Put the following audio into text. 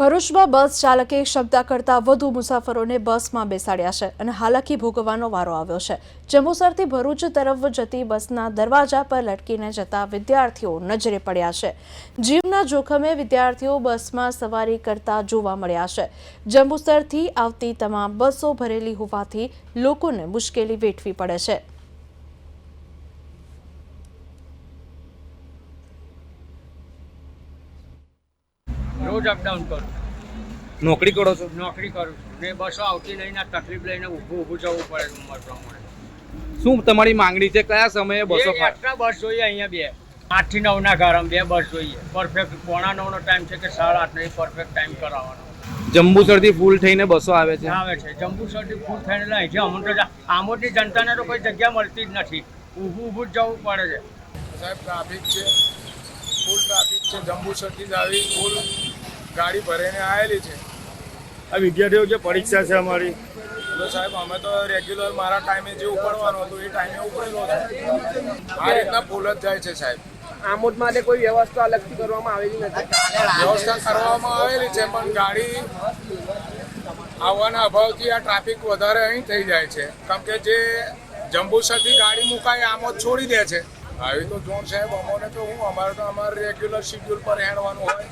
ભરૂચમાં બસ ચાલકે ક્ષમતા કરતાં વધુ મુસાફરોને બસમાં બેસાડ્યા છે અને હાલાકી ભોગવવાનો વારો આવ્યો છે. જંબુસરથી ભરૂચ તરફ જતી બસના દરવાજા પર લટકીને જતા વિદ્યાર્થીઓ નજરે પડ્યા છે. જીવના જોખમે વિદ્યાર્થીઓ બસમાં સવારી કરતા જોવા મળ્યા છે. જંબુસરથી આવતી તમામ બસો ભરેલી હોવાથી લોકોને મુશ્કેલી વેઠવી પડે છે. રોજ અપડાઉન કરું. નોકરી કરો છો? નોકરી કરું છું. ને બસો આવતી નહીં ના તકલીફ લઈને ઊભું ઊભું જવું પડે ઉંમર પ્રમાણે. શું તમારી માંગણી છે? કયા સમયે બસો આટલા બસ જોઈએ અહીંયા બે. આઠથી નવ ના ગારામાં બે બસ જોઈએ. પરફેક્ટ પોણા નવ નો ટાઈમ છે કે સાડા આઠ નહીં પરફેક્ટ ટાઈમ કરાવવાનો. જંબુસરથી ફૂલ થઈને બસો આવે છે? આવે છે. જંબુસરથી ફૂલ થઈને લઈ છે અમુક તો આમોદની જનતાને તો કોઈ જગ્યા મળતી જ નથી. ઊભું ઊભું જ જવું પડે છે. સાહેબ ટ્રાફિક છે. ફૂલ ટ્રાફિક છે. જંબુસરથી જ આવી. ફૂલ ગાડી ભરીને આવેલી છે. આ વિદ્યાર્થીઓ જે પરીક્ષા છે અમારી. તો સાહેબ અમે તો રેગ્યુલર મારા ટાઈમે જે ઉપડવાનું હતું એ ટાઈમે ઉપડેલો છે. આ રીતના ભૂલ જ જાય છે સાહેબ. આમોદ માટે કોઈ વ્યવસ્થા અલગથી કરવામાં આવેલી નથી. વ્યવસ્થા કરવામાં આવેલી છે પણ ગાડી આવવાના અભાવથી આ ટ્રાફિક વધારે અહીં થઈ જાય છે. કેમ કે જે જંબુસરથી ગાડી મુકાય આમોદ છોડી દે છે. આવી તો જોન સાહેબ અમોને તો હું અમારે તો અમારે રેગ્યુલર શિડ્યુલ પર હેડવાનું હોય.